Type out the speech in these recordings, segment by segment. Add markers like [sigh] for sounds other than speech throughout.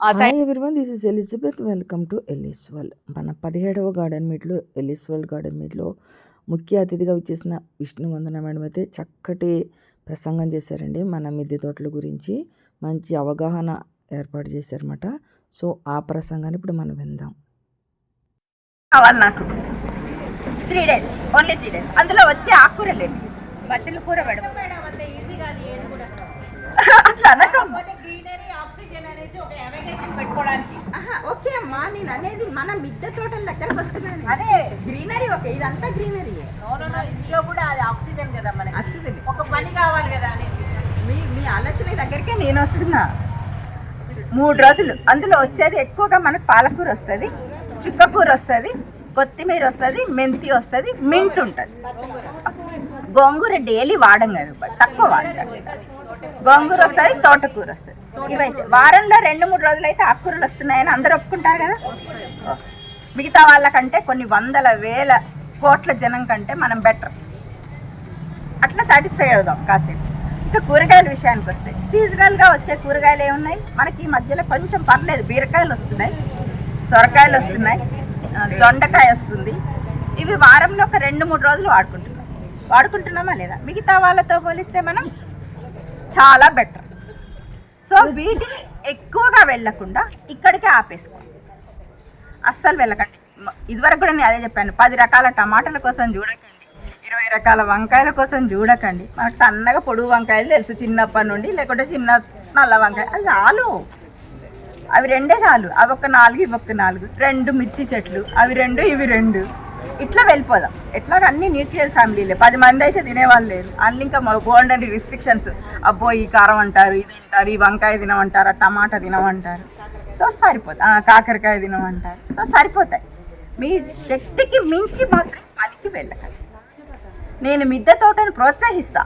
Hi everyone this is Elizabeth welcome to Ellis world మన పదిహేడవ garden మీట్లో Ellis world garden మీట్లో ముఖ్య అతిథిగా వచ్చేసిన విష్ణు వందన మేడం అయితే చక్కటి ప్రసంగం చేశారండి మన మిద్దె తోటల గురించి. మంచి అవగాహన ఏర్పాటు చేశారన్నమాట. సో ఆ ప్రసంగాన్ని ఇప్పుడు మనం విందాం. కావాలి నాకు. Three days only three days అందులో వచ్చే ఆకుకూరలేదు బట్టల కూర మేడం అట్లా [laughs] అనేసి ఒక అవైలేషన్ పెట్టుకోవడానికి. ఆహా, ఓకే అమ్మా నేను అనేది మన మిద్దె తోటల దగ్గరకు వస్తున్నాను. అదే. గ్రీనరీ ఓకే ఇదంతా గ్రీనరీ. ఇంట్లో కూడా అది ఆక్సిజన్ కదా మనకి. ఆక్సిజన్. ఒక పని కావాలి కదా అనేసి. మీ మీ ఆలోచన దగ్గరికే నేను వస్తున్నా. మూడు రోజులు అందులో వచ్చేది ఎక్కువగా మనకు పాలకూర వస్తుంది చుక్కకూర వస్తుంది కొత్తిమీర వస్తుంది మెంతి వస్తుంది మింట్ ఉంటుంది. గోంగూర. డైలీ వాడం కదా తక్కువ వాడతారు. గోంగూర వస్తుంది తోటకూర వస్తుంది. ఇవైతే. వారంలో రెండు మూడు రోజులు అయితే ఆకుకూరలు వస్తున్నాయని అందరూ ఒప్పుకుంటారు కదా? మిగతా వాళ్ళకంటే కొన్ని వందల వేల కోట్ల జనం కంటే మనం బెటర్. అట్లా సాటిస్ఫై అవుదాం కాసేపు. ఇంకా కూరగాయల విషయానికి వస్తే సీజనల్గా వచ్చే కూరగాయలు ఏమున్నాయి? మనకి ఈ మధ్యలో కొంచెం పర్లేదు. బీరకాయలు వస్తున్నాయి సొరకాయలు వస్తున్నాయి దొండకాయ వస్తుంది. ఇవి వారంలో ఒక రెండు మూడు రోజులు వాడుకుంటున్నాం. వాడుకుంటున్నామా లేదా? మిగతా వాళ్ళతో పోలిస్తే మనం చాలా బెటర్ సో వీటిని ఎక్కువగా వెళ్ళకుండా ఇక్కడికే ఆపేసుకోండి. అస్సలు వెళ్ళకండి. ఇదివరకు కూడా నేను అదే చెప్పాను. పది రకాల టమాటాల కోసం చూడకండి. ఇరవై రకాల వంకాయల కోసం చూడకండి. మనకు సన్నగా పొడుగు వంకాయలు తెలుసు. చిన్నప్పటి నుండి లేకుంటే చిన్న నల్ల వంకాయ. అది చాలు. అవి రెండే చాలు. అవి ఒక నాలుగు ఇవి ఒక నాలుగు. రెండు మిర్చి చెట్లు. అవి రెండు ఇవి రెండు. ఇట్లా వెళ్ళిపోదాం. ఎట్లా అన్ని న్యూక్లియర్ ఫ్యామిలీలే. పది మంది అయితే తినేవాళ్ళు లేరు. అన్ని ఇంకా బోల్డ్ రిస్ట్రిక్షన్స్. అబ్బో ఈ కారం అంటారు ఇది అంటారు ఈ వంకాయ తినమంటారు ఆ టమాటా తినమంటారు. సో సరిపోతాయి కాకరకాయ తినమంటారు. సో సరిపోతాయి. మీ శక్తికి మించి మాత్రం పనికి వెళ్ళకండి. నేను మిద్దె తోటను ప్రోత్సహిస్తా.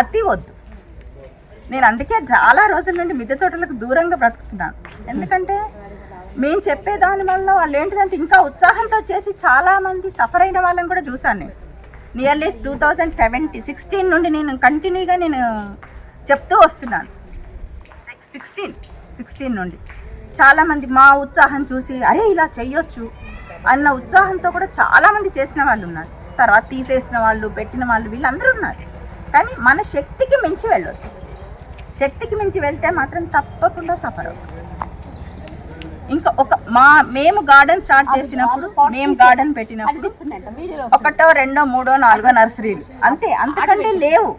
అతి వద్దు. నేను అందుకే చాలా రోజుల నుండి మిద్దె తోటలకు దూరంగా బ్రతుకుతున్నాను. ఎందుకంటే మేము చెప్పే దాని వల్ల వాళ్ళు ఏంటిదంటే ఇంకా ఉత్సాహంతో చేసి చాలామంది సఫర్ అయిన వాళ్ళని కూడా చూశాను నేను. Nearly two thousand seventy sixteen నుండి నేను కంటిన్యూగా నేను చెప్తూ వస్తున్నాను. సిక్స్ సిక్స్టీన్ సిక్స్టీన్ నుండి. చాలామంది మా ఉత్సాహం చూసి అరే ఇలా చేయొచ్చు అన్న ఉత్సాహంతో కూడా చాలామంది చేసిన వాళ్ళు ఉన్నారు. తర్వాత తీసేసిన వాళ్ళు పెట్టిన వాళ్ళు వీళ్ళందరూ ఉన్నారు. కానీ మన శక్తికి మించి వెళ్ళొద్దు. శక్తికి మించి వెళ్తే మాత్రం తప్పకుండా సఫర్ అవుతుంది ఇంకా ఒక మా మేము గార్డెన్ స్టార్ట్ చేసినప్పుడు మేము గార్డెన్ పెట్టినప్పుడు ఒకటో రెండో మూడో నాలుగో నర్సరీలు. అంతే అంతకంటే లేవు.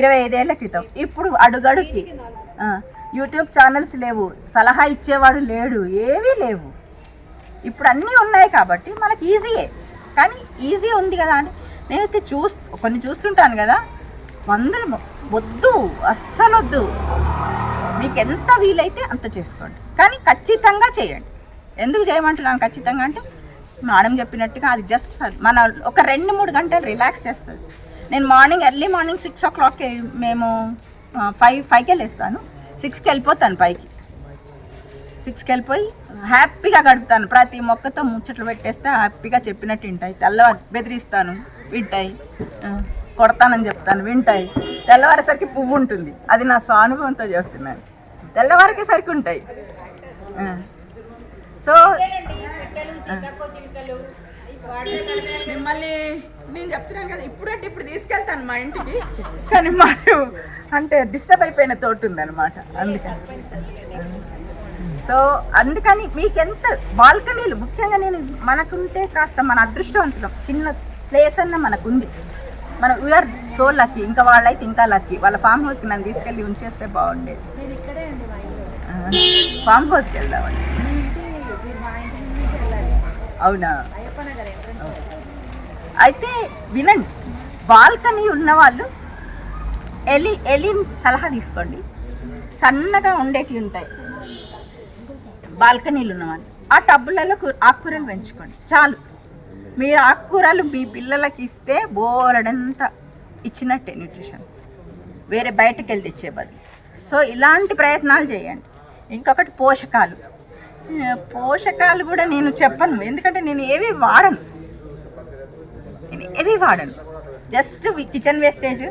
ఇరవై ఐదేళ్ళ క్రితం. ఇప్పుడు అడుగడుకి యూట్యూబ్ ఛానల్స్ లేవు. సలహా ఇచ్చేవాడు లేడు. ఏవీ లేవు. ఇప్పుడు అన్నీ ఉన్నాయి కాబట్టి మనకి ఈజీయే. కానీ ఈజీ ఉంది కదా అంటే నేనైతే చూస్ కొన్ని చూస్తుంటాను కదా. వందలు వద్దు. అస్సలు వద్దు మీకు ఎంత వీలైతే అంత చేసుకోండి. కానీ ఖచ్చితంగా చేయండి. ఎందుకు చేయమంటున్నాను ఖచ్చితంగా అంటే మేడం చెప్పినట్టుగా అది జస్ట్ మన ఒక రెండు మూడు గంటలు రిలాక్స్ చేస్తుంది. నేను మార్నింగ్ ఎర్లీ మార్నింగ్ సిక్స్ ఓ క్లాక్కి మేము ఫైవ్ ఫైవ్కి వెళ్ళేస్తాను. సిక్స్కి వెళ్ళిపోతాను పైకి. సిక్స్కి వెళ్ళిపోయి హ్యాపీగా గడుపుతాను. ప్రతి మొక్కతో ముచ్చట్లు పెట్టేస్తే హ్యాపీగా చెప్పినట్టు వింటాయి. తెల్లవారు బెదిరిస్తాను వింటాయి. కొడతానని చెప్తాను వింటాయి. తెల్లవారేసరికి పువ్వు ఉంటుంది. అది నా స్వానుభవంతో చెప్తున్నాను తెల్లవారికే సరికి ఉంటాయి. సో మిమ్మల్ని నేను చెప్తున్నాను కదా ఇప్పుడంటే ఇప్పుడు తీసుకెళ్తాను మా ఇంటికి. కానీ మాకు అంటే డిస్టర్బ్ అయిపోయిన చోటు ఉందన్నమాట. అందుకని. సో అందుకని మీకెంత బాల్కనీలు ముఖ్యంగా నేను మనకుంటే కాస్త మన అదృష్టవంతులం చిన్న ప్లేస్ అన్న మనకుంది. మనం వీఆర్ సో లక్కీ ఇంకా వాళ్ళైతే ఇంకా లక్కీ. వాళ్ళ ఫామ్ హౌస్కి నన్ను తీసుకెళ్ళి ఉంచేస్తే బాగుండేది. ఫామ్ హౌస్కి వెళ్దామండి అవునా? అయితే వినండి బాల్కనీ ఉన్నవాళ్ళు ఎలి ఎలి సలహా తీసుకోండి. సన్నగా ఉండేటివి ఉంటాయి. బాల్కనీలు ఉన్నవాళ్ళు. ఆ టబ్బులలో కూ- ఆకుకూరలు పెంచుకోండి. చాలు. మీరు ఆకుకూరలు మీ పిల్లలకి ఇస్తే బోలెడంత ఇచ్చినట్టే న్యూట్రిషన్స్ వేరే బయటకు వెళ్ళి తెచ్చే బదులు. సో ఇలాంటి ప్రయత్నాలు చేయండి. ఇంకొకటి పోషకాలు. పోషకాలు కూడా నేను చెప్పను. ఎందుకంటే నేను ఏవి వాడను. నేను ఏవి వాడను. Just kitchen wastage.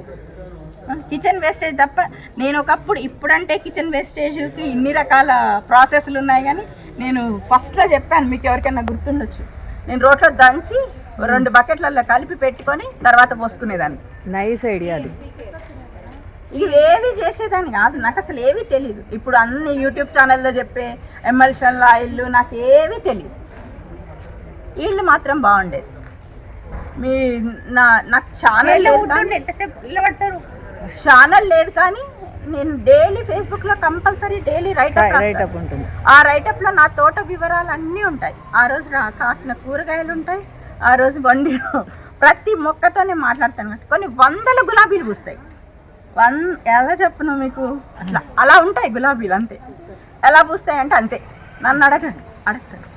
Kitchen wastage తప్ప నేను ఒకప్పుడు ఇప్పుడంటే కిచెన్ వేస్టేజ్కి ఇన్ని రకాల ప్రాసెస్లు ఉన్నాయి కానీ నేను ఫస్ట్లో చెప్పాను మీకు ఎవరికైనా గుర్తుండొచ్చు. నేను రోట్లో దంచి రెండు బకెట్లలో కలిపి పెట్టుకొని తర్వాత పోసుకునేదాన్ని. నైస్ ఐడియా అది. ఇవేవి చేసేదాన్ని కాదు నాకు అసలు ఏవి తెలియదు ఇప్పుడు అన్ని యూట్యూబ్ ఛానల్లో చెప్పే ఎమ్మెల్షన్ ఆయిల్ నాకు ఏవి తెలియదు వీళ్ళు మాత్రం బాగుండేది. మీ నా నాకు ఛానల్ లేదు కానీ ఛానల్ లేదు కానీ నేను డైలీ ఫేస్బుక్లో compulsory daily write write up ఉంటుంది. ఆ రైటప్లో నా తోట వివరాలు అన్నీ ఉంటాయి. ఆ రోజు రా- కాసిన కూరగాయలు ఉంటాయి ఆ రోజు బండిలో ప్రతి మొక్కతో నేను మాట్లాడతాను. కొన్ని వందల గులాబీలు పూస్తాయి. వన్ ఎలా చెప్పను మీకు? అట్లా. అలా ఉంటాయి గులాబీలు అంతే. ఎలా పూస్తాయి అంటే అంతే. నన్ను అడగండి అడగండి.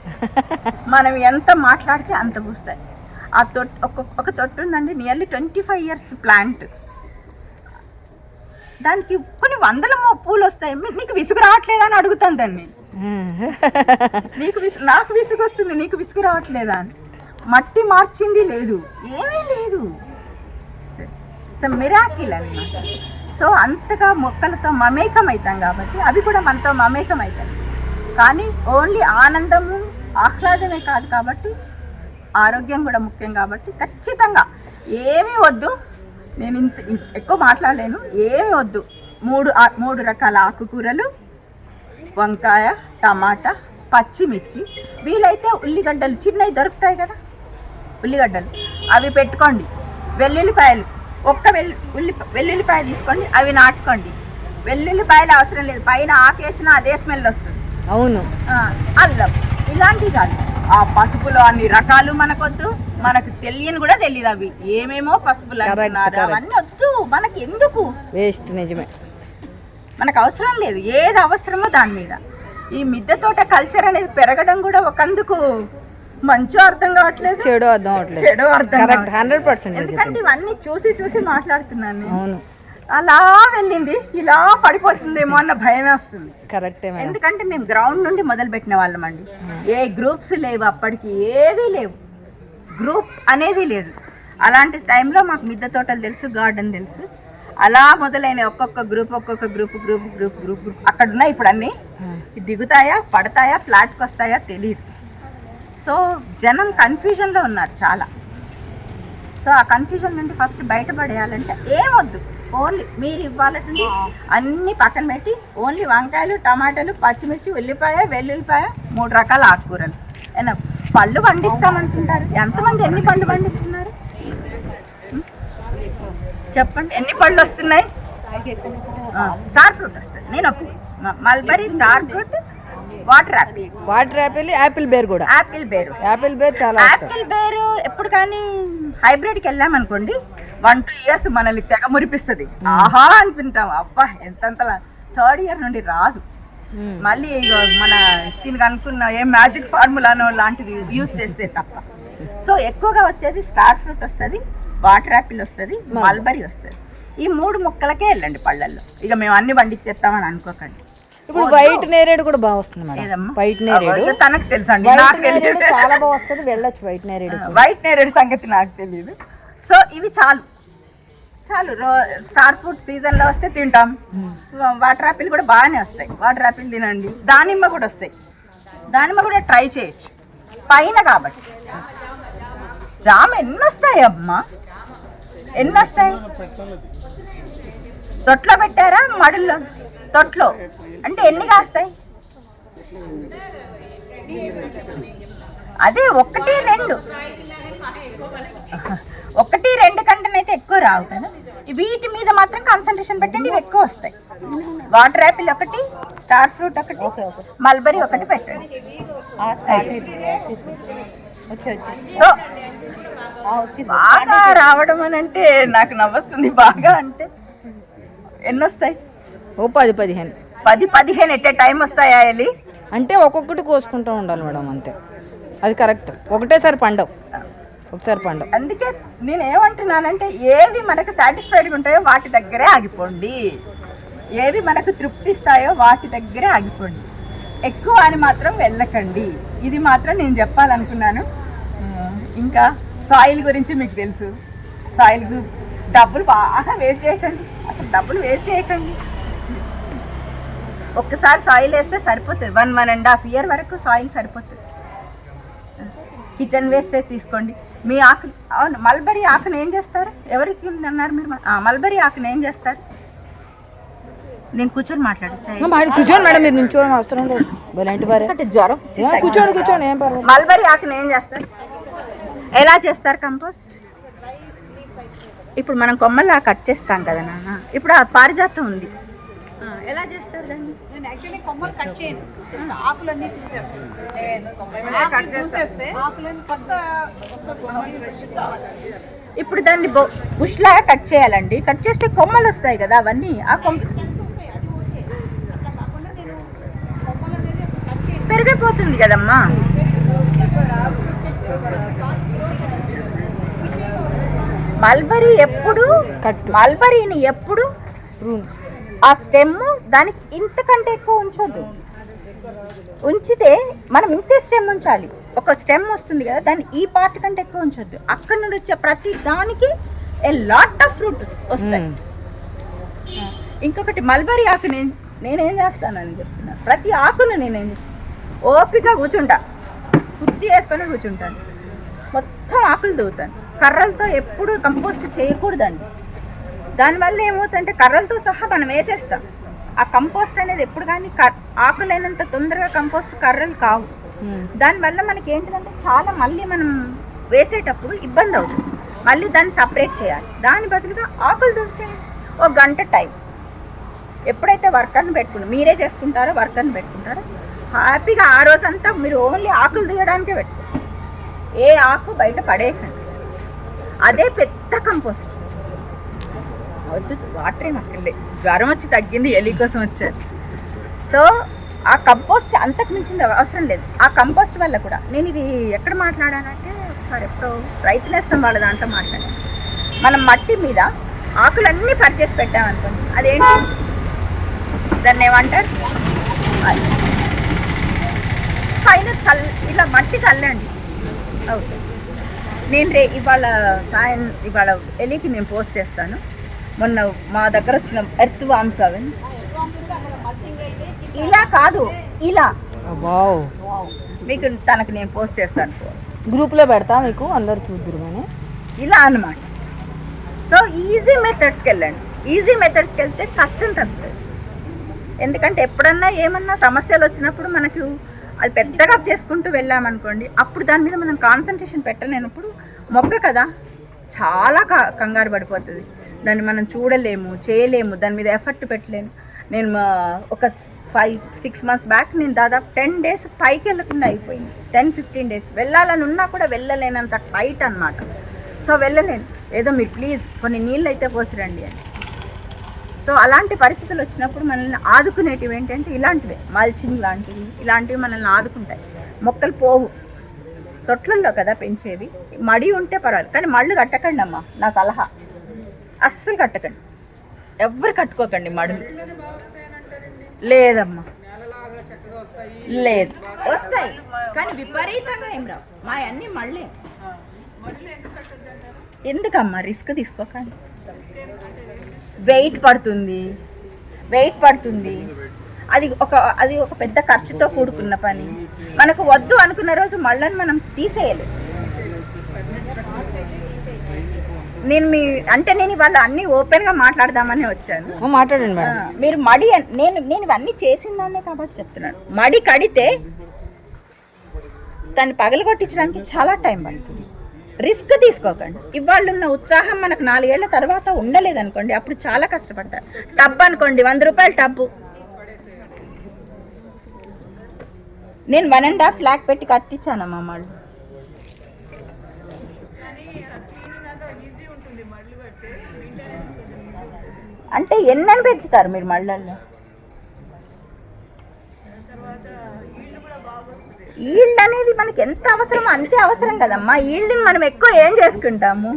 మనం ఎంత మాట్లాడితే అంత పూస్తాయి. ఆ తొట్టు ఒక ఒక తొట్టు ఉందండి nearly twenty five years plant దానికి కొన్ని వందల పూలు వస్తాయి. నీకు విసుగు రావట్లేదా అని అడుగుతాను దాన్ని. నీకు విసు నాకు విసుగు వస్తుంది నీకు విసుగు రావట్లేదా అని. మట్టి మార్చింది లేదు. ఏమీ లేదు. మిరాకిల్ అన్నమాట. సో అంతగా మొక్కలతో మమేకం అవుతాం కాబట్టి అవి కూడా మనతో మమేకం అవుతాయి కానీ ఓన్లీ ఆనందము ఆహ్లాదమే కాదు కాబట్టి ఆరోగ్యం కూడా ముఖ్యం కాబట్టి ఖచ్చితంగా ఏమీ వద్దు. నేను ఇంత ఎక్కువ మాట్లాడలేను. ఏమీ వద్దు. మూడు మూడు రకాల ఆకుకూరలు వంకాయ టమాటా పచ్చిమిర్చి. వీలైతే ఉల్లిగడ్డలు చిన్నవి దొరుకుతాయి కదా. ఉల్లిగడ్డలు. అవి పెట్టుకోండి. వెల్లుల్లిపాయలు. ఒక్క వెల్లు ఉల్లి వెల్లుల్లిపాయ తీసుకోండి అవి నాటుకోండి. వెల్లుల్లిపాయలు అవసరం లేదు. పైన ఆకేసినా అదే స్మెల్ వస్తుంది. అవును. అల్లం. ఇలాంటివి కాదు ఆ పసుపులో అన్ని రకాలు మనకొద్దు. మనకు తెలియని కూడా తెలియదు అవి. ఏమేమో పసుపులు. అవన్నీ వద్దు. మనకి ఎందుకు వేస్ట్ నిజమే. మనకు అవసరం లేదు. ఏది అవసరమో దాని మీద. ఈ మిద్దె తోట కల్చర్ అనేది పెరగడం కూడా ఒకందుకు. మంచో అర్థం కావట్లేదు చెడు అర్థం అవట్లేదు చెడు అర్థం కరెక్ట్. హండ్రెడ్ పర్సెంట్ ఎందుకంటే ఇవన్నీ చూసి చూసి మాట్లాడుతున్నాను నేను. అవును. అలా వెళ్ళింది ఇలా పడిపోతుందేమో అన్న భయమే వస్తుంది. కరెక్టే ఎందుకంటే మేము గ్రౌండ్ నుండి మొదలు పెట్టిన వాళ్ళం అండి. ఏ గ్రూప్స్ లేవు అప్పటికి ఏవీ లేవు. గ్రూప్ అనేది లేదు. అలాంటి టైంలో మాకు మిద్దె తోటలు తెలుసు గార్డెన్ తెలుసు. అలా మొదలైన ఒక్కొక్క గ్రూప్ ఒక్కొక్క group group group group group. అక్కడ ఉన్నాయి ఇప్పుడు అన్నీ. దిగుతాయా పడతాయా ఫ్లాట్కి వస్తాయా తెలియదు సో జనం కన్ఫ్యూజన్లో ఉన్నారు చాలా. సో ఆ కన్ఫ్యూజన్ నుండి ఫస్ట్ బయటపడేయాలంటే ఏమొద్దు. ఓన్లీ మీరు ఇవ్వాలంటే అన్ని పక్కన పెట్టి ఓన్లీ వంకాయలు టమాటాలు పచ్చిమిర్చి ఉల్లిపాయ వెల్లుల్లిపాయ మూడు రకాల ఆకుకూరలు. ఏనా పళ్ళు పండిస్తామంటుంటారు. ఎంతమంది ఎన్ని పళ్ళు పండిస్తున్నారు? చెప్పండి. ఎన్ని పళ్ళు వస్తున్నాయి? స్టార్ ఫ్రూట్ వస్తుంది నేను ఒప్పు mulberry star fruit water apple. Water apple apple ber కూడా. యాపిల్ బేరు. యాపిల్ బేర్ చాలా యాపిల్ బేరు ఎప్పుడు కానీ హైబ్రిడ్కి వెళ్ళామనుకోండి వన్ టూ ఇయర్స్ మనల్ని తెగ మురిపిస్తుంది. ఆహా అనుకుంటాం అబ్బా ఎంతంతలా థర్డ్ ఇయర్ నుండి రాదు. మళ్ళీ ఇగో మన దీనికి అనుకున్న ఏ మ్యాజిక్ ఫార్ములానో లాంటిది యూజ్ చేస్తే తప్ప. సో ఎక్కువగా వచ్చేది స్టార్ ఫ్రూట్ వస్తుంది వాటర్ యాపిల్ వస్తుంది మల్బరీ వస్తుంది. ఈ మూడు మొక్కలకే వెళ్ళండి పళ్ళల్లో. ఇక మేము అన్ని పండించేస్తామని అనుకోకండి. ఇప్పుడు వైట్ నేరేడు కూడా బాగా వస్తుంది మేడం? వైట్ నేరేడు. తనకు తెలుసు అండి వైట్ నాకు తెలియదు. చాలా బాగా వస్తుంది. వెళ్ళొచ్చు వైట్ నేరేడు వైట్ నేరేడు సంగతి నాకు తెలియదు సో ఇవి చాలు. చాలు. రో స్టార్ ఫ్రూట్ సీజన్లో వస్తే తింటాం. వాటర్ యాపిల్ కూడా బాగానే వస్తాయి. వాటర్ యాపిల్ తినండి. దానిమ్మ కూడా వస్తాయి. దానిమ్మ కూడా ట్రై చేయొచ్చు. పైన కాబట్టి. జామ ఎన్ని వస్తాయి అమ్మా? ఎన్ని వస్తాయి? తొట్లో పెట్టారా? మడుల్లో? తొట్లో? అంటే ఎన్ని కాస్తాయి? అదే ఒకటి రెండు. ఒకటి రెండు కంటనైతే ఎక్కువ రావు కదా. వీటి మీద మాత్రం కాన్సన్ట్రేషన్ పెట్టండి ఇవి ఎక్కువ వస్తాయి. వాటర్ యాపిల్ ఒకటి స్టార్ ఫ్రూట్ ఒకటి మల్బరీ ఒకటి పెట్టండి. సో బాగా రావడం అని అంటే నాకు నవ్వొస్తుంది. బాగా అంటే ఎన్ని వస్తాయి ఓ పది పదిహేను. పది పదిహేను ఎట్టే టైం వస్తాయా ఎలి అంటే ఒక్కొక్కటి కోసుకుంటూ ఉండాలి మేడం అంతే. అది కరెక్ట్ ఒకటేసారి పండవు. ఒకసారి పండవు. అందుకే నేను ఏమంటున్నానంటే ఏవి మనకు సాటిస్ఫైడ్గా ఉంటాయో వాటి దగ్గరే ఆగిపోండి. ఏవి మనకు తృప్తిస్తాయో వాటి దగ్గరే ఆగిపోండి. ఎక్కువ అని మాత్రం వెళ్ళకండి. ఇది మాత్రం నేను చెప్పాలనుకున్నాను. ఇంకా సాయిల్ గురించి మీకు తెలుసు. సాయిల్ డబ్బులు బాగా వేస్ట్ చేయకండి. అసలు డబ్బులు వేస్ట్ చేయకండి. ఒక్కసారి సాయిల్ వేస్తే సరిపోతుంది. One one and half year వరకు సాయిల్ సరిపోతుంది. కిచెన్ వేస్టేజ్ తీసుకోండి. మీ ఆకు అవును మల్బరీ ఆకును ఏం చేస్తారు? ఎవరికి ఉంది అన్నారు మీరు? ఆ, మల్బరీ ఆకును ఏం చేస్తారు? నేను కూర్చొని మాట్లాడచ్చు మేడం కూర్చోండి మేడం మీరు నుంచోని అవసరం లేదు. ఇలాంటి వారే. అంటే జ్వరం ఏ, కూర్చోండి కూర్చోండి ఏం పర్వాలేదు. మల్బరీ ఆకును ఏం చేస్తారు? ఎలా చేస్తారు కంపోస్ట్ ఇప్పుడు మనం కొమ్మల్లా కట్ చేస్తాం కదా నాన్న. ఇప్పుడు ఆ పారిజాతం ఉంది. ఆ, ఎలా చేస్తారు దాన్ని? నేను యాక్చువల్లీ కొమ్మలు కట్ చేయను. జస్ట్ ఆకులన్నీ తీసేస్తాను. చేస్తే ఆకులన్నీ కొత్త వస్తుంది ఇప్పుడు దాన్ని బొ- బుష్లాగా కట్ చేయాలండి. కట్ చేస్తే కొమ్మలు వస్తాయి కదా అవన్నీ. ఆ కొమ్మ పెరిగిపోతుంది కదమ్మా. మల్బరీ ఎప్పుడు. మల్బరీని ఎప్పుడు ఆ స్టెమ్ దానికి ఇంతకంటే ఎక్కువ ఉంచొద్దు. ఉంచితే మనం ఇంతే స్టెమ్ ఉంచాలి. ఒక స్టెమ్ వస్తుంది కదా దాన్ని ఈ పార్ట్ కంటే ఎక్కువ ఉంచొద్దు. అక్కడ నుండి వచ్చే ప్రతి దానికి ఏ లాట్ ఆఫ్ ఫ్రూట్ వస్తాయి. ఇంకొకటి మల్బరీ ఆకు నేను నేనేం చేస్తానని చెప్తున్నాను ప్రతి ఆకును నేనేం చేస్తాను ఓపిక కూర్చుంటా. కుర్చీ వేసుకొని కూర్చుంటాను. మొత్తం ఆకులు తవ్వుతాను. కర్రలతో ఎప్పుడు కంపోస్ట్ చేయకూడదండి. దానివల్ల ఏమవుతుందంటే కర్రలతో సహా మనం వేసేస్తాం. ఆ కంపోస్ట్ అనేది ఎప్పుడు కానీ ఆకులైనంత తొందరగా కంపోస్ట్ కర్రలు కావు. దానివల్ల మనకి ఏంటిదంటే చాలా మళ్ళీ మనం వేసేటప్పుడు ఇబ్బంది అవుతుంది. మళ్ళీ దాన్ని సపరేట్ చేయాలి. దాని బదులుగా ఆకులు తుడిచేయండి ఒక గంట టైం. ఎప్పుడైతే వర్కర్ని పెట్టుకుని మీరే చేసుకుంటారో వర్కర్ని పెట్టుకుంటారో హ్యాపీగా ఆ రోజంతా మీరు ఓన్లీ ఆకులు తీయడానికే పెట్టుకోండి. ఏ ఆకు బయట పడేయకండి. అదే పెద్ద కంపోస్ట్. వద్దు వాటర్ ఏం అక్కర్లే జ్వరం వచ్చి తగ్గింది ఎలి కోసం వచ్చారు సో ఆ కంపోస్ట్ అంతకు మించింది అవసరం లేదు. ఆ కంపోస్ట్ వల్ల కూడా. నేను ఇది ఎక్కడ మాట్లాడానంటే ఒకసారి ఎప్పుడో రైతు నేస్తం వాళ్ళ దాంట్లో మాట్లాడాను. మనం మట్టి మీద ఆకులన్నీ పర్చేసి పెట్టామనుకోండి అదేంటి? దాన్ని ఏమంటారు? పైన చల్ ఇలా మట్టి చల్లండి. ఓకే. నేను రే ఇవాళ సాయం ఇవాళ ఎలికి నేను పోస్ట్ చేస్తాను. మొన్న మా దగ్గర వచ్చిన ఎర్త్ వామ్స్ అవి ఇలా కాదు ఇలా. మీకు తనకు నేను పోస్ట్ చేస్తాను. గ్రూప్లో పెడతా మీకు అందరు చూద్దరు కానీ ఇలా అన్నమాట. సో ఈజీ మెథడ్స్కి వెళ్ళండి. ఈజీ మెథడ్స్కి వెళ్తే కష్టం తగ్గుతుంది ఎందుకంటే ఎప్పుడన్నా ఏమన్నా సమస్యలు వచ్చినప్పుడు మనకు అది పెద్దగా చేసుకుంటూ వెళ్ళామనుకోండి అప్పుడు దాని మీద మనం కాన్సన్ట్రేషన్ పెట్టలేనప్పుడు మొక్క కదా చాలా క- కంగారు పడిపోతుంది. దాన్ని మనం చూడలేము చేయలేము దాని మీద ఎఫర్ట్ పెట్టలేము. నేను మా- ఒక ఫైవ్ సిక్స్ మంత్స్ బ్యాక్ నేను దాదాపు టెన్ డేస్ పైకి వెళ్ళకుండా అయిపోయింది. టెన్ ఫిఫ్టీన్ డేస్ వెళ్ళాలని ఉన్నా కూడా వెళ్ళలేనంత టైట్ అన్నమాట. సో వెళ్ళలేను. ఏదో మీరు ప్లీజ్ కొన్ని నీళ్ళు అయితే పోసిరండి అని. సో అలాంటి పరిస్థితులు వచ్చినప్పుడు మనల్ని ఆదుకునేటివి ఏంటంటే ఇలాంటివే. మల్చింగ్ లాంటివి ఇలాంటివి మనల్ని ఆదుకుంటాయి. మొక్కలు పోవు. తొట్లల్లో కదా పెంచేవి. మడి ఉంటే పర్వాలేదు. కానీ మళ్ళు కట్టకండి అమ్మా నా సలహా. అస్సలు కట్టకండి. ఎవ్వరు కట్టుకోకండి మడులు. లేదమ్మా. లేదు. వస్తాయి. కానీ విపరీతంగా ఏం రావు. మా అన్నీ మళ్ళీ. ఎందుకమ్మా? రిస్క్ తీసుకోకండి. వెయిట్ పడుతుంది. వెయిట్ పడుతుంది. అది ఒక అది ఒక పెద్ద ఖర్చుతో కూడుకున్న పని. మనకు వద్దు అనుకున్న రోజు మళ్ళీ మనం తీసేయలేదు నేను మీ అంటే నేను ఇవాళ అన్నీ ఓపెన్గా మాట్లాడదామని వచ్చాను. మాట్లాడండి మేడం. మీరు మడి నేను నేను ఇవన్నీ చేసిందాన్నే కాబట్టి చెప్తున్నాను. మడి కడితే దాన్ని పగలగొట్టించడానికి చాలా టైం పడుతుంది. రిస్క్ తీసుకోకండి. ఇవాళ ఉన్న ఉత్సాహం మనకు నాలుగేళ్ళ తర్వాత ఉండలేదు అనుకోండి అప్పుడు చాలా కష్టపడతారు. టబ్ అనుకోండి వంద రూపాయలు టబ్బు నేను వన్ అండ్ హాఫ్ ల్యాక్ పెట్టి కట్టించానమ్మా మళ్ళు. అంటే ఎన్నని పెంచుతారు మీరు మళ్ళల్లో? ఈల్డ్ అనేది మనకి ఎంత అవసరమో అంతే అవసరం కదమ్మా. ఈల్డ్ని మనం ఎక్కువ ఏం చేసుకుంటాము?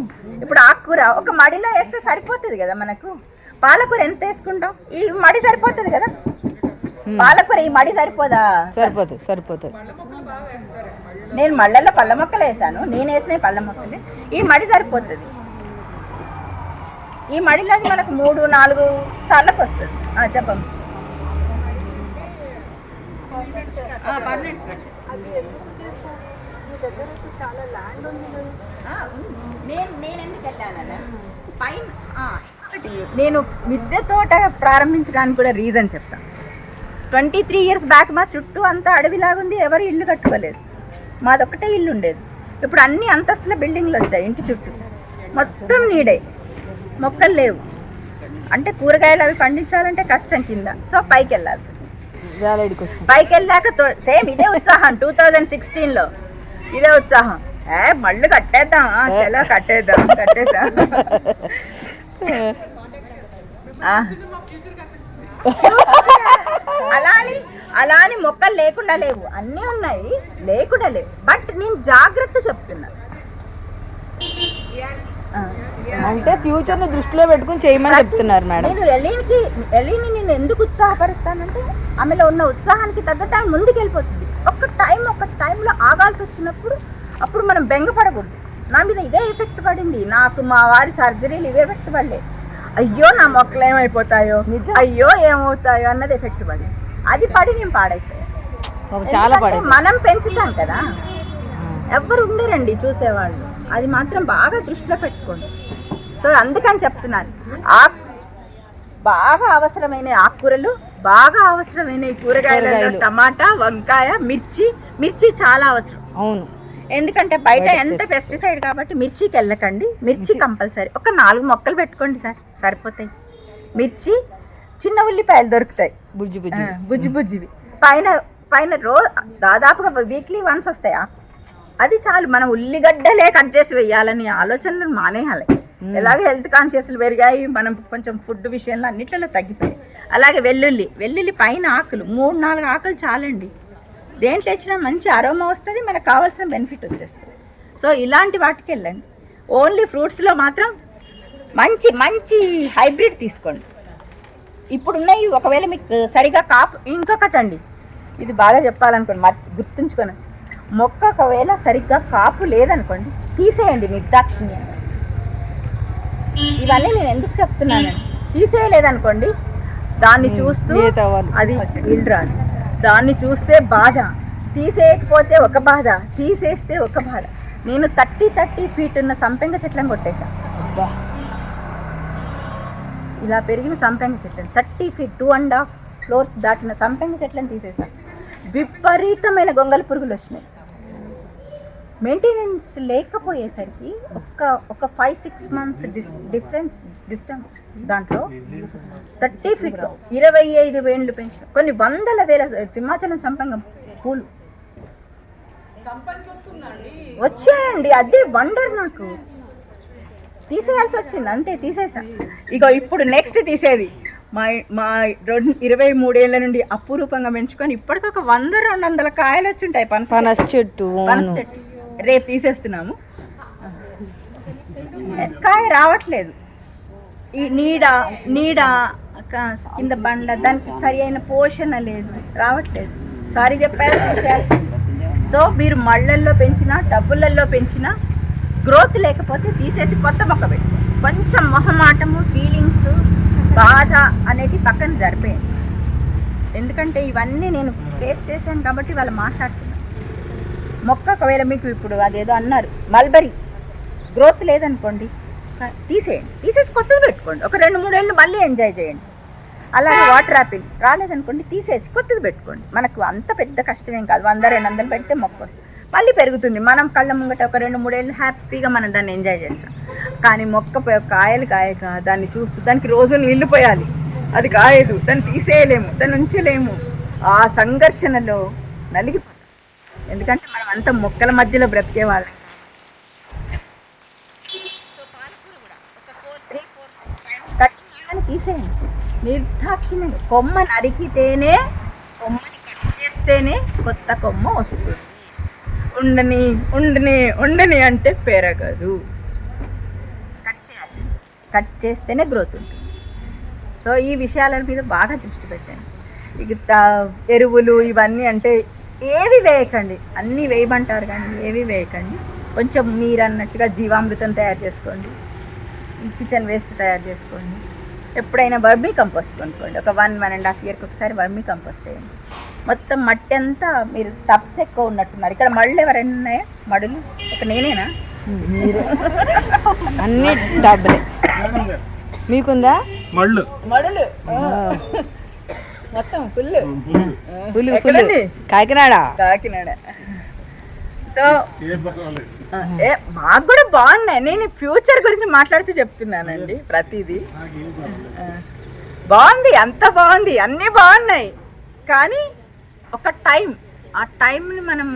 ఇప్పుడు ఆకుకూర ఒక మడిలో వేస్తే సరిపోతుంది కదా మనకు? పాలకూర ఎంత వేసుకుంటాం? ఈ మడి సరిపోతుంది కదా? పాలకూర ఈ మడి సరిపోదా? సరిపోతుంది సరిపోతుంది. నేను మళ్ళల్లో పళ్ళ మొక్కలు వేసాను. నేను వేసిన పళ్ళ మొక్కలు. ఈ మడి సరిపోతుంది. ఈ మడిలో మనకు మూడు నాలుగు సార్లకు వస్తుంది. ఆ, చెప్పండి. నేను నేను ఎందుకు పైన మిద్దె తోట ప్రారంభించడానికి కూడా రీజన్ చెప్తాను. ట్వంటీ త్రీ ఇయర్స్ బ్యాక్ మా చుట్టూ అంతా అడవిలాగా ఉంది ఎవరు ఇల్లు కట్టుకోలేదు. మాదొక్కటే ఇల్లు ఉండేది. ఇప్పుడు అన్ని అంతస్తుల బిల్డింగ్లు వచ్చాయి ఇంటి చుట్టూ. మొత్తం నీడే. మొక్కలు లేవు. అంటే కూరగాయలు అవి పండించాలంటే కష్టం కింద. సో పైకి వెళ్ళాల్సి వచ్చింది పైకి వెళ్ళాక సేమ్ ఇదే ఉత్సాహం టూ థౌజండ్ సిక్స్టీన్లో ఇదే ఉత్సాహం. ఏ మళ్ళీ కట్టేద్దాం. చలో కట్టేద్దాం కట్టేద్దాం. అలా అని అలా అని మొక్కలు లేకుండా లేవు. అన్నీ ఉన్నాయి లేకుండా లేవు. బట్ నేను జాగ్రత్త చెప్తున్నా. అంటే ఫ్యూచర్ని దృష్టిలో పెట్టుకుని చేయమని చెప్తున్నారు మేడం. నేను ఎలీన్కి ఎలీని నేను ఎందుకు ఉత్సాహపరుస్తానంటే ఆమెలో ఉన్న ఉత్సాహానికి తగ్గట్టు ఆమె ముందుకు వెళ్ళిపోతుంది ఒక్క టైం ఒక టైంలో ఆగాల్సి వచ్చినప్పుడు అప్పుడు మనం బెంగపడకూడదు. నా మీద ఇదే ఎఫెక్ట్ పడింది. నాకు మా వారి సర్జరీలు ఇవే ఎఫెక్ట్ పడలే. అయ్యో నా మొక్కలు ఏమైపోతాయో? నిజం. అయ్యో ఏమవుతాయో అన్నది ఎఫెక్ట్ పడింది. అది పడి నేను పాడైపోయాను. చాలా పడేది మనం పెంచుతాం కదా. ఎవ్వరు ఉండరండి చూసేవాళ్ళు. అది మాత్రం బాగా దృష్టిలో పెట్టుకోండి. సో అందుకని చెప్తున్నాను. ఆ బాగా అవసరమైన ఆకుకూరలు బాగా అవసరమైన కూరగాయలు. టమాటా వంకాయ మిర్చి మిర్చి చాలా అవసరం. అవును. ఎందుకంటే బయట ఎంత. పెస్టిసైడ్ కాబట్టి మిర్చికి వెళ్ళకండి. మిర్చి కంపల్సరీ. ఒక నాలుగు మొక్కలు పెట్టుకోండి సార్. సరిపోతాయి. మిర్చి చిన్న ఉల్లిపాయలు దొరుకుతాయి. బుజ్జి బుజ్జి బుజ్జి బుజ్జివి. పైన పైన రో దాదాపుగా వీక్లీ వన్స్ వస్తాయి. అది చాలు. మనం ఉల్లిగడ్డలే కట్ చేసి వేయాలని ఆలోచనలు మానేయాలి. ఎలాగ హెల్త్ కాన్షియస్లు పెరిగాయి మనం కొంచెం ఫుడ్ విషయంలో అన్నిట్లలో తగ్గిపోయాయి. అలాగే వెల్లుల్లి వెల్లుల్లి పైన ఆకులు మూడు నాలుగు ఆకులు చాలండి. దేంట్లో ఇచ్చినా మంచి అరోమా వస్తుంది మనకు కావాల్సిన బెనిఫిట్ వచ్చేస్తుంది. సో ఇలాంటి వాటికి వెళ్ళండి. ఓన్లీ ఫ్రూట్స్లో మాత్రం మంచి మంచి హైబ్రిడ్ తీసుకోండి. ఇప్పుడు ఉన్నాయి ఒకవేళ మీకు సరిగా కాపు ఇంకొకటి అండి ఇది బాగా చెప్పాలనుకోండి మర్చి గుర్తుంచుకొని. మొక్క ఒకవేళ సరిగ్గా కాపు లేదనుకోండి తీసేయండి నిర్దాక్షిణ్యంగా. ఇవన్నీ నేను ఎందుకు చెప్తున్నానండి తీసేయలేదనుకోండి. దాన్ని చూస్తూ. అది వీళ్ళు రాదు దాన్ని చూస్తే బాధ. తీసేయకపోతే ఒక బాధ. తీసేస్తే ఒక బాధ. నేను థర్టీ థర్టీ ఫీట్ ఉన్న సంపెంగ చెట్లను కొట్టేశాను అబ్బా. ఇలా పెరిగిన సంపెంగ చెట్లను. Thirty feet two and half floors దాటిన సంపెంగ చెట్లను తీసేసాం విపరీతమైన గొంగల పురుగులు వచ్చినాయి మెయింటెనెన్స్ లేకపోయేసరికి ఒక్క ఒక five six months this difference distance దాంట్లో థర్టీ ఫీట్ ఇరవై ఐదు వేళ్ళు పెంచిన కొన్ని వందల వేల సింహాచలం సంపంగం పూలు. వచ్చాయండి అదే వండర్ నాకు. తీసేయాల్సి వచ్చింది అంతే తీసేసా. ఇగో ఇప్పుడు నెక్స్ట్ తీసేది. మా మా రెండు ఇరవై మూడేళ్ళ నుండి అపురూపంగా పెంచుకొని ఇప్పటికి ఒక వంద రెండు వందల కాయలు వచ్చి ఉంటాయి పనస చెట్టు పనస చెట్టు. రేపు తీసేస్తున్నాము. కాయ రావట్లేదు. ఈ నీడ నీడ కింద బండ దానికి సరి అయిన పోషణ లేదు. రావట్లేదు. సారీ చెప్పారు తీసేయాల్సింది సో మీరు మళ్ళల్లో పెంచినా డబ్బులలో పెంచినా గ్రోత్ లేకపోతే తీసేసి కొత్త మొక్క పెట్టు. కొంచెం మొహమాటము ఫీలింగ్స్ బాధ అనేది పక్కన జరిపేయండి. ఎందుకంటే ఇవన్నీ నేను ఫేస్ చేశాను కాబట్టి వాళ్ళు మాట్లాడుతున్నారు. మొక్క ఒకవేళ మీకు ఇప్పుడు అదేదో అన్నారు మల్బరీ గ్రోత్ లేదనుకోండి తీసేయండి. తీసేసి కొత్తది పెట్టుకోండి. ఒక రెండు మూడేళ్ళు మళ్ళీ ఎంజాయ్ చేయండి. అలాగే వాటర్ యాపిల్ రాలేదనుకోండి తీసేసి కొత్తది పెట్టుకోండి. మనకు అంత పెద్ద కష్టమేం కాదు. వంద రెండు వందలు పెడితే మొక్క వస్తుంది. మళ్ళీ పెరుగుతుంది. మనం కళ్ళ ముంగట ఒక రెండు మూడేళ్ళు హ్యాపీగా మనం దాన్ని ఎంజాయ్ చేస్తాం. కానీ మొక్క కాయలు కాయక దాన్ని చూస్తూ దానికి రోజు నీళ్ళు పోయాలి. అది కాయదు. దాన్ని తీసేయలేము. దాన్ని ఉంచలేము. ఆ సంఘర్షణలో నలిగి ఎందుకంటే అంతా మొక్కల మధ్యలో బ్రతికే వాళ్ళం. తీసేయండి. నిర్దాక్షిణ్యంగా కొమ్మ నరికితేనే కొమ్మని కట్ చేస్తేనే కొత్త కొమ్మ వస్తుంది. ఉండని ఉండని ఉండని అంటే పెరగదు. కట్ చేయాలి. కట్ చేస్తేనే గ్రోత్ ఉంటుంది. సో ఈ విషయాల మీద బాగా దృష్టి పెట్టండి. ఇక ఎరువులు ఇవన్నీ అంటే ఏవి వేయకండి. అన్నీ వేయమంటారు కానీ ఏవి వేయకండి. కొంచెం మీరు అన్నట్టుగా జీవామృతం తయారు చేసుకోండి. ఈ కిచెన్ వేస్ట్ తయారు చేసుకోండి. ఎప్పుడైనా వర్మీ కంపోస్ట్ కొనుక్కోండి. ఒక వన్ వన్ అండ్ హాఫ్ ఇయర్కి ఒకసారి వర్మీ కంపోస్ట్ వేయండి. మొత్తం మట్టి అంతా మీరు టప్స్ ఎక్కువ ఉన్నట్టున్నారు. ఇక్కడ మళ్ళు ఎవరైనా ఉన్నాయా? మడులు? ఒక నేనేనా? మీరు. అన్ని డబ్బులే మీకుందా? మళ్ళు. మడులు? మొత్తం ఫుల్. ఎక్కడండి? పులి కాకినాడ. కాకినాడ. సో ఏ మాకు కూడా బాగున్నాయి. నేను ఫ్యూచర్ గురించి మాట్లాడుతూ చెప్తున్నానండి ప్రతిదీ. బాగుంది అంత బాగుంది అన్నీ బాగున్నాయి. కానీ ఒక టైం ఆ టైంని మనం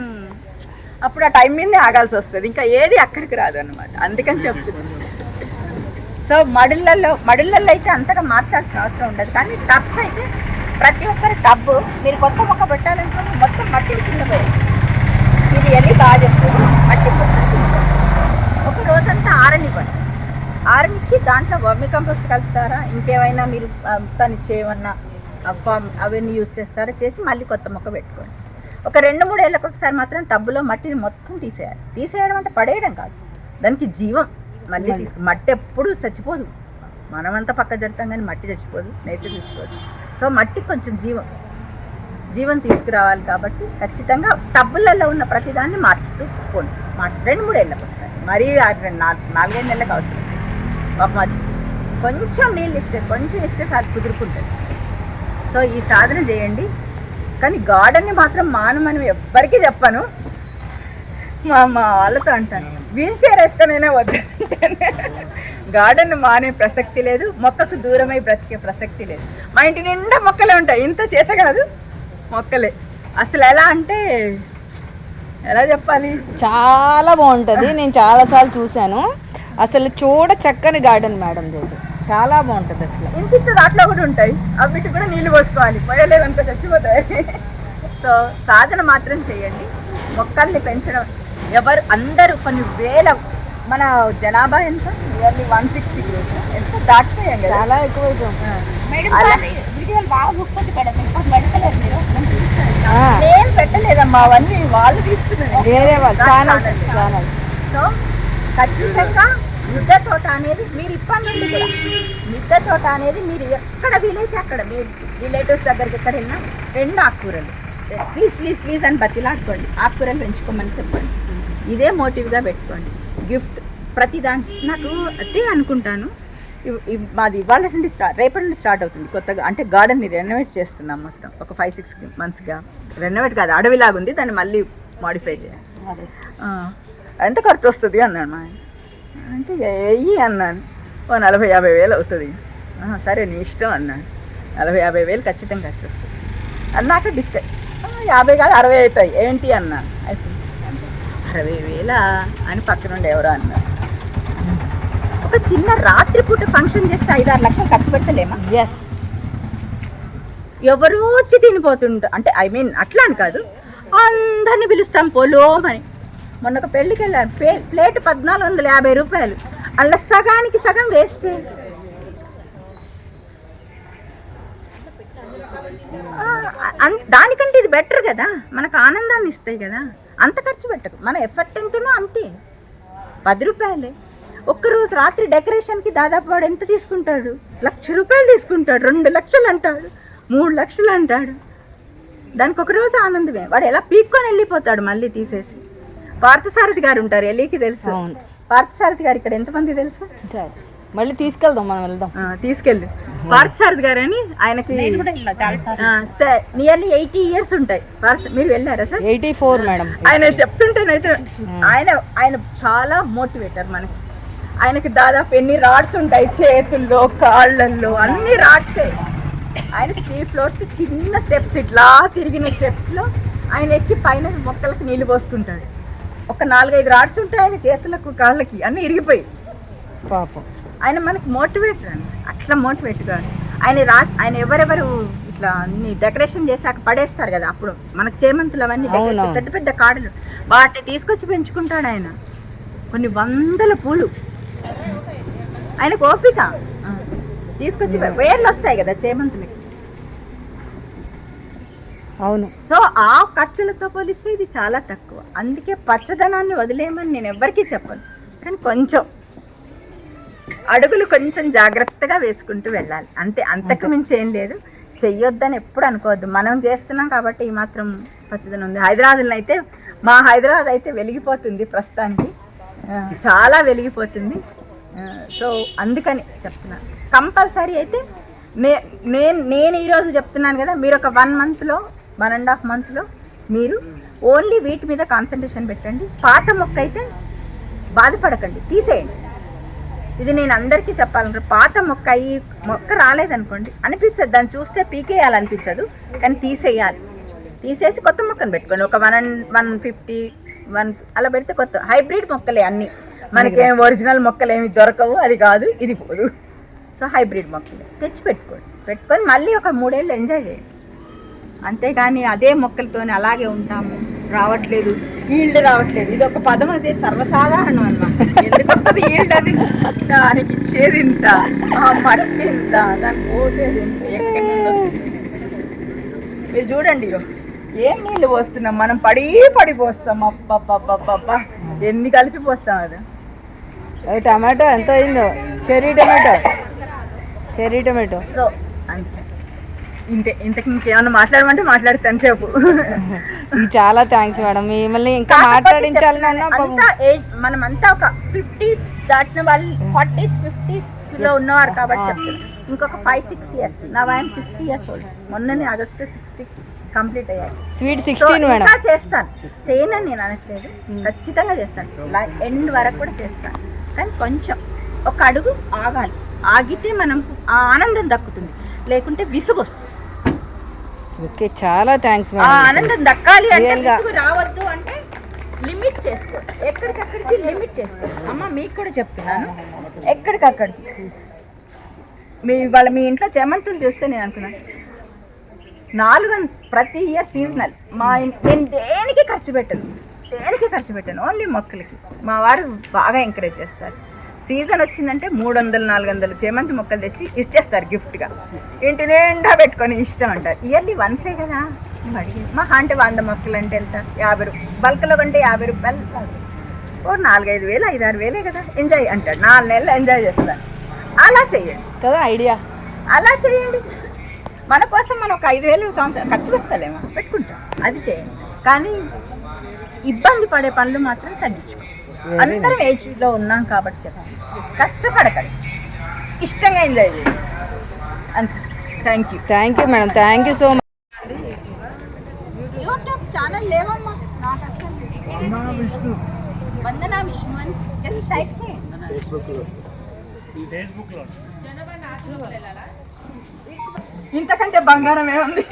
అప్పుడు ఆ టైం మీదనే ఆగాల్సి వస్తుంది. ఇంకా ఏది అక్కడికి రాదు అనమాట అందుకని చెప్తున్నాను సో మడుళ్ళల్లో మడుళ్ళల్లో అయితే అంతగా మార్చాల్సిన అవసరం ఉండదు. కానీ టబ్స్ అయితే ప్రతి ఒక్కరి టబ్ మీరు కొత్త మొక్క పెట్టాలనుకుని మొత్తం మట్టి కింద పోయింది ఇది వెళ్ళి బాగా చెప్తుంది మట్టి. ఒక రోజంతా ఆరనివ్వండి ఆరనిచ్చి దాంట్లో వర్మి కంపోస్ట్ కలుపుతారా? ఇంకేమైనా మీరు తను చేయమన్నా ఫామ్ అవన్నీ యూజ్ చేస్తారా? చేసి మళ్ళీ కొత్త మొక్క పెట్టుకోండి. ఒక రెండు మూడు ఏళ్ళకి ఒకసారి మాత్రం టబ్బులో మట్టిని మొత్తం తీసేయాలి. తీసేయడం అంటే పడేయడం కాదు. దానికి జీవం. మళ్ళీ తీసుకు మట్టి ఎప్పుడు చచ్చిపోదు. మనమంతా పక్క జరుగుతాం కానీ మట్టి చచ్చిపోదు. నేచర్ చచ్చిపోదు. సో మట్టికి కొంచెం జీవం జీవం తీసుకురావాలి కాబట్టి ఖచ్చితంగా టబ్బులలో ఉన్న ప్రతిదాన్ని మార్చుతూ పోండి మార్చి రెండు మూడు ఏళ్ళకి ఒకసారి. మరీ ఆ రెండు నాలుగు నాలుగైదు నెలలకు అవసరం. పాపం కొంచెం నీళ్ళు ఇస్తే కొంచెం ఇస్తే సార్ కుదురుకుంటుంది. సో ఈ సాధన చేయండి. కానీ గార్డెన్ని మాత్రం మానమని ఎవ్వరికీ చెప్పను. మా మా వాళ్ళతో అంటాను. వీల్ చైర్ వేసుకొనైనా వద్దు గార్డెన్ మానే ప్రసక్తి లేదు. మొక్కకు దూరమై బ్రతికే ప్రసక్తి లేదు. మా ఇంటి నిండా మొక్కలే ఉంటాయి. ఇంత చేత కాదు. మొక్కలే. అసలు ఎలా అంటే ఎలా చెప్పాలి? చాలా బాగుంటుంది. నేను చాలాసార్లు చూశాను. అసలు చూడ చక్కని గార్డెన్ మేడం ఇది చాలా బాగుంటుంది అసలు. ఇంత ఇంత దాంట్లో కూడా ఉంటాయి. అవిటి కూడా నీళ్ళు పోసుకోవాలి. పోయలేదనుకో చచ్చిపోతాయి. సో సాధన మాత్రం చేయండి. మొక్కల్ని పెంచడం. ఎవరు అందరూ కొన్ని వేల మన జనాభా ఎంత? నియర్లీ వన్ సిక్స్టీ ఎంత? దాటిపోయాం కదా? చాలా ఎక్కువ అలా- ఆ. నేను పెట్టలేదమ్మా అవన్నీ వాళ్ళు తీసుకున్నారు. వేరే వాళ్ళు నా ఛానల్స్ ఛానల్. ఛానల్స్ సో ఖచ్చితంగా మిద్దె తోట అనేది మీరు ఇప్పటి నుండి కూడా మిద్దె తోట అనేది మీరు ఎక్కడ వీలైతే అక్కడ మీ రిలేటివ్స్ దగ్గరికి ఎక్కడ వెళ్ళినా రెండు ఆకుకూరలు. ప్లీజ్ ప్లీజ్ ప్లీజ్ అని బతిలాడుకోండి. ఆకుకూరలు పెంచుకోమని చెప్పండి. ఇదే మోటివ్గా పెట్టుకోండి. గిఫ్ట్ ప్రతి దాంట్లో నాకు అదే అనుకుంటాను. మాది ఇవాళ నుండి స్టార్ట్ రేపటి నుండి స్టార్ట్ అవుతుంది కొత్తగా. అంటే గార్డెన్ని రెనోవేట్ చేస్తున్నాం మొత్తం. ఒక ఫైవ్ సిక్స్ మంత్స్గా. రెనోవేట్ కాదు అడవిలాగా ఉంది. దాన్ని మళ్ళీ మాడిఫై చేయాలి. ఎంత ఖర్చు వస్తుంది అన్నాడు మా ఆయన. అంటే వెయ్యి అన్నాను ఓ నలభై యాభై వేలు అవుతుంది. "ఆ, సరే నీ ఇష్టం అన్నాడు. నలభై యాభై వేలు ఖచ్చితంగా ఖర్చు వస్తుంది. అన్నాక డిస్కస్ యాభై కాదు అరవై అవుతాయి. ఏంటి అన్నాను అయిపోయింది. అరవై వేలా అని పక్కన ఉండి ఎవరో అన్నారు. ఒక చిన్న రాత్రిపూట ఫంక్షన్ చేస్తే ఐదు ఆరు లక్షలు ఖర్చు పెట్టలేమా ఎస్ ఎవరో వచ్చి తినిపోతుంటారు అంటే ఐ మీన్ అట్లా అని కాదు అందరిని పిలుస్తాం పోలోమని మొన్న ఒక పెళ్ళికి వెళ్ళాను ప్లే ప్లేట్ పద్నాలుగు వందల యాభై రూపాయలు. అలా సగానికి సగం వేస్ట్ దానికంటే ఇది బెటర్ కదా మనకు ఆనందాన్ని ఇస్తాయి కదా. అంత ఖర్చు పెట్టకు. మన ఎఫర్ట్ ఎంతనో అంతే. పది రూపాయలే. ఒక్కరోజు రాత్రి డెకరేషన్కి దాదాపు వాడు ఎంత తీసుకుంటాడు? లక్ష రూపాయలు తీసుకుంటాడు. రెండు లక్షలు అంటాడు. మూడు లక్షలు అంటాడు. దానికి ఒక రోజు ఆనందమే. వాడు ఎలా పీక్కొని వెళ్ళిపోతాడు మళ్ళీ తీసేసి. పార్థసారథి గారు ఉంటారు. ఎలీకి తెలుసు. పార్థసారథి గారు ఇక్కడ ఎంతమంది తెలుసు? మళ్ళీ తీసుకెళ్దాం మనం వెళ్దాం. ఆ, తీసుకెళ్ళు. పార్థసారథి గారు అని ఆయనకి నియర్లీ ఎయిటీ ఇయర్స్ ఉంటాయి. పార్థ మీరు వెళ్ళారా సార్? Eighty four madam. ఆయన చెప్తుంటేనైతే ఆయన ఆయన చాలా మోటివేటర్ మనకి. ఆయనకి దాదాపు ఎన్ని రాడ్స్ ఉంటాయి చేతుల్లో కాళ్ళల్లో అన్ని రాడ్సే. ఆయన త్రీ ఫ్లోర్స్ చిన్న స్టెప్స్ ఇట్లా తిరిగిన స్టెప్స్లో ఆయన ఎక్కి పైన మొక్కలకి నీళ్ళు పోసుకుంటాడు. ఒక నాలుగైదు రాడ్స్ ఉంటాయి ఆయన చేతులకు కాళ్ళకి అన్నీ ఇరిగిపోయి. పాపం. ఆయన మనకి మోటివేటర్ అండి. అట్లా మోటివేట్ కాదు. ఆయన రా ఆయన ఎవరెవరు ఇట్లా అన్ని డెకరేషన్ చేశాక పడేస్తారు కదా అప్పుడు మనకు చేమంతులు అవన్నీ. పెద్ద పెద్ద కాడలు. వాటిని తీసుకొచ్చి పెంచుకుంటాడు ఆయన. కొన్ని వందల పూలు. ఆయనకు ఓపిక. తీసుకొచ్చి వేర్లు వస్తాయి కదా చేమంతులకి. అవును. సో ఆ ఖర్చులతో పోలిస్తే ఇది చాలా తక్కువ. అందుకే పచ్చదనాన్ని వదిలేయమని నేను ఎవ్వరికీ చెప్పను. కానీ కొంచెం. అడుగులు కొంచెం జాగ్రత్తగా వేసుకుంటూ వెళ్ళాలి. అంతే అంతకు మించి ఏం లేదు. చెయ్యొద్దని ఎప్పుడు అనుకోవద్దు. మనం చేస్తున్నాం కాబట్టి ఈ మాత్రం పచ్చదనం ఉంది. హైదరాబాద్లో అయితే మా హైదరాబాద్ అయితే వెలిగిపోతుంది ప్రస్తుతానికి. చాలా వెలిగిపోతుంది. సో అందుకని చెప్తున్నాను కంపల్సరీ అయితే నే నేను నేను ఈరోజు చెప్తున్నాను కదా మీరు ఒక వన్ మంత్లో వన్ అండ్ హాఫ్ మంత్లో మీరు ఓన్లీ వీటి మీద కాన్సన్ట్రేషన్ పెట్టండి. పాత మొక్క అయితే బాధపడకండి. తీసేయండి. ఇది నేను అందరికీ చెప్పాలంటే పాత మొక్క ఈ మొక్క రాలేదనుకోండి అనిపిస్తుంది. దాన్ని చూస్తే పీకేయాలనిపించదు కానీ తీసేయాలి. తీసేసి కొత్త మొక్కను పెట్టుకోండి. ఒక వన్ వన్ ఫిఫ్టీ వన్ అలా పెడితే కొత్త హైబ్రిడ్ మొక్కలే అన్నీ. మనకేం ఒరిజినల్ మొక్కలు ఏమి దొరకవు అది కాదు ఇది పోదు. సో హైబ్రిడ్ మొక్కలు. తెచ్చి పెట్టుకోండి. పెట్టుకొని మళ్ళీ ఒక మూడేళ్ళు ఎంజాయ్ చేయండి. అంతేగాని అదే మొక్కలతోనే అలాగే ఉంటాము. రావట్లేదు. ఈల్డ్ రావట్లేదు. ఇది ఒక పదం అదే సర్వసాధారణం అన్నమాట. ఎందుకు వస్తుంది ఈల్డ్ అని? దానికి ఇచ్చేది ఇంత? ఆ మట్టి ఇంత? దానికి పోసేది ఇంత? ఎక్కడి నుండి వస్తుంది? మీరు చూడండి ఇగో. ఏం నీళ్ళు పోస్తున్నాం? మనం పడి పడి పోస్తాం. అబ్బబ్బబ్బబ్బబ్బా. ఎన్ని కలిపి పోస్తాం అది టమాటో ఎంత అయిందో? Cherry tomato. Cherry tomato. So ఇంతే ఇంతకు ఇంకేమన్నా మాట్లాడమంటే మాట్లాడుతాను చెప్పు. చాలా థ్యాంక్స్ మేడం మిమ్మల్ని ఇంకా మాట్లాడించాలన్నా అంతా ఏజ్ మనం అంతా ఒక ఫిఫ్టీస్ దాటిన వాళ్ళు ఫార్టీస్ ఫిఫ్టీస్లో ఉన్నవారు కాబట్టి చెప్తున్నాను ఇంకొక ఫైవ్ సిక్స్ ఇయర్స్ నా ఐఎమ్ సిక్స్టీ ఇయర్స్ ఓల్డ్ మొన్ననే ఆగస్టు సిక్స్టీ కంప్లీట్ అయ్యాయి. స్వీట్ సిక్స్టీన్ మేడం చేస్తాను. చేయనని నేను అనట్లేదు. ఖచ్చితంగా చేస్తాను. ఎండ్ వరకు కూడా చేస్తాను. కానీ కొంచెం ఒక అడుగు ఆగాలి. ఆగితే మనం ఆ ఆనందం దక్కుతుంది. లేకుంటే విసుగు వస్తుంది ఓకే చాలా థ్యాంక్స్ ఆనందం దక్కాలి అంటే రావద్దు అంటే లిమిట్ చేసుకో. ఎక్కడికక్కడికి లిమిట్ చేసుకో. అమ్మ మీకు కూడా చెప్తున్నాను. ఎక్కడికక్కడికి? మీ వాళ్ళ మీ ఇంట్లో చెమంతులు చూస్తే నేను అనుకున్నాను నాలుగు ప్రతి ఇయర్ సీజనల్ మా నేను దేనికి ఖర్చు పెట్టను? దేనికి ఖర్చు పెట్టను? ఓన్లీ మొక్కలకి. మా వారు బాగా ఎంకరేజ్ చేస్తారు. సీజన్ వచ్చిందంటే మూడు వందలు నాలుగు వందలు చేమంతి మొక్కలు తెచ్చి ఇచ్చేస్తారు గిఫ్ట్గా. ఇంటి నిండా పెట్టుకొని ఇష్టం అంటారు. ఇయర్లీ వన్సే కదా. మా అంటే వంద మొక్కలు అంటే ఎంత? యాభై రూపాయలు బల్క్లో కంటే యాభై రూపాయలు. ఓ నాలుగైదు వేలు ఐదారు వేలే కదా? ఎంజాయ్ అంటాడు. నాలుగు నెలలు ఎంజాయ్ చేస్తాను అలా చెయ్యండి. కదా ఐడియా? అలా చేయండి మన కోసం మనం ఒక ఐదు వేలు సంవత్సరం ఖర్చు పెట్టలేమా? పెట్టుకుంటాం. అది చేయండి కానీ ఇబ్బంది పడే పనులు మాత్రం తగ్గించుకో. అందరం ఏజ్లో ఉన్నాం కాబట్టి చెప్పండి. కష్టపడకండి. ఇష్టంగా ఎంజాయ్ చేయండి అంతే. Thank you thank you madam thank you so much YouTube channel లేవమ్మా నాకు అసలు వందనా విష్ణు అని జస్ట్ టైప్ చేయండి ఇంతకంటే బంగారం ఏముంది?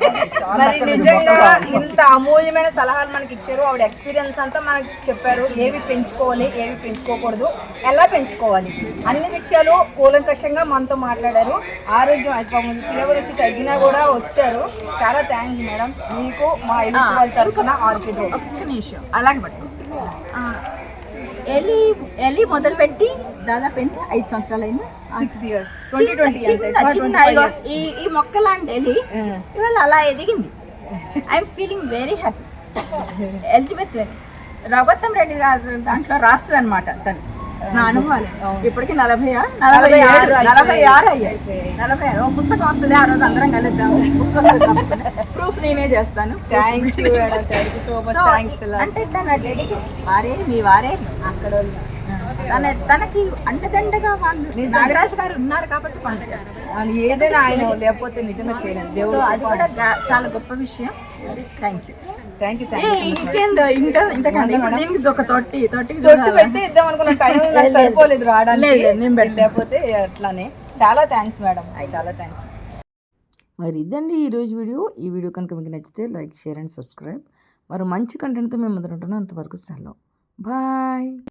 మరి నిజంగా ఇంత అమూల్యమైన సలహాలు మనకి ఇచ్చారు. ఆవిడ ఎక్స్పీరియన్స్ అంతా మనకి చెప్పారు. ఏవి పెంచుకోవాలి ఏవి పెంచుకోకూడదు ఎలా పెంచుకోవాలి అన్ని విషయాలు కూలంకషంగా మనతో మాట్లాడారు. ఆరోగ్యం అయితే పాపం ఫీవర్ వచ్చి తగ్గినా కూడా వచ్చారు. చాలా థ్యాంక్స్ మేడం మీకు మా ఇల్లు వాళ్ళ తరఫున ఆర్కిడ్ ఒక్క నిమిషం. అలాగే ఎలి ఎలి మొదలుపెట్టి దాదాపు ఎంత? ఐదు సంవత్సరాలు అయిందా? సిక్స్ ఇయర్స్ ట్వంటీ ట్వంటీ చిన్న ఈ ఈ మొక్క లాంటి ఎలి ఇవాళ అలా ఎదిగింది. I'm feeling very happy Elizabeth Raghuttam Reddy గారు దాంట్లో రాస్తుంది అనమాట తను. నా అనుభవాలు. ఇప్పటికి నలభై? నలభై ఆరు నలభై ఆరు అయ్యాయి. నలభై ఆరు. ఓ పుస్తకం వస్తుంది ఆ రోజు అందరం కలుద్దాం. ప్రూఫ్ నేనే చేస్తాను. అంటే తన వారేది మీ వారే అక్కడ. తన తనకి అండదండగా వాళ్ళు నాగరాజు గారు ఉన్నారు కాబట్టి చేస్తారు ఏదైనా ఆయన లేకపోతే నిజంగా చేయలేదు దేవుడు అది కూడా చాలా గొప్ప విషయం. Thank you thank you thank you ఇంకేందో ఇంకా ఇంతకంటే ఇప్పుడు దీనికి ఒక తొట్టి తొట్టికి తొట్టు చూడాలా? పెట్టి ఇద్దాం అనుకున్న. టైం నాకు సరిపోలేదు రావడానికి. లేదు, లేదు, నేను పెట్టను. లేకపోతే అట్లానే. చాలా థ్యాంక్స్ మేడం. చాలా థ్యాంక్స్ మరి ఇదండి ఈరోజు వీడియో. ఈ వీడియో కనుక మీకు నచ్చితే లైక్ షేర్ అండ్ సబ్స్క్రైబ్. మరి మంచి కంటెంట్తో మేము ముందు ఉంటున్నాం అంతవరకు సెలవు. బాయ్